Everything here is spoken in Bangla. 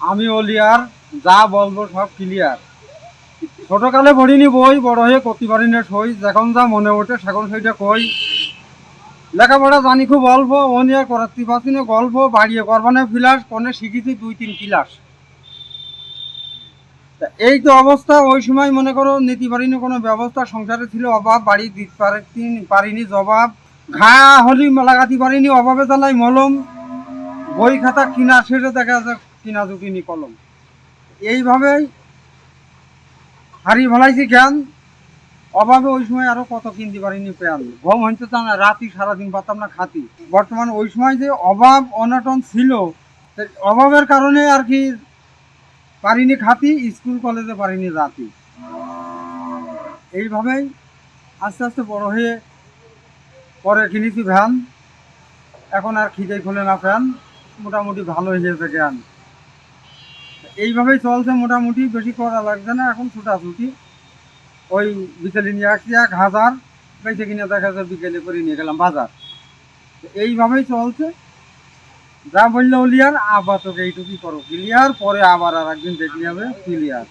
আমি অলিয়ার যা বলব সব ক্লিয়ার ছোটকালে পড়িনি বই, বড় হয়ে করতে পারিনি সই। যখন যা মনে ওঠে, সেখন সেইটা কই। লেখাপড়া জানি খুব অল্প, ও নিয়ে করাতে পারছি না গল্প, বাড়িয়ে করবানে ফিলাস, কোনে শিখেছি দুই তিন ক্লাস। এই তো অবস্থা, ওই সময় মনে করো নিতে পারিনি কোনো ব্যবস্থা, সংসারে ছিল অভাব, বাড়ি দিতে পারি পারিনি জবাব। ঘা হলি লাগাতে পারিনি অভাবে জ্বালাই মলম। বই খাতা কিনা, সেটা দেখা যাচ্ছে কিনা জুকিনি কলম। এইভাবেই হারিয়ে ফেলাইছি জ্ঞান অভাবে ওই সময় আরও কত কিনতে পারিনি প্যান ঘুম হইতে তা না, রাতি সারাদিন পাতাম না খাতি। বর্তমান ওই সময় যে অভাব অনটন ছিল অভাবের কারণে আর কি পারিনি খাতি, স্কুল কলেজে পারিনি রাতি। এইভাবেই আস্তে আস্তে বড় হয়ে পরে কিনেছি ভ্যান। এখন আর খিদে খোলে না ফ্যান। মোটামুটি ভালো হয়ে গেছে জ্ঞান। এইভাবেই চলছে মোটামুটি, বেশি করা লাগছে না, এখন ছুটাছুটি। ওই বিকেলে নিয়ে আসছি এক হাজার, বেঁচে কিনে দেখা যায় বিকেলে করে নিয়ে গেলাম বাজার। এইভাবেই চলছে। যা বললে উলিয়ার আবার তোকে এইটুকুই করো। ক্লিয়ার, পরে আবার আর একদিন দেখলে হবে। ক্লিয়ার।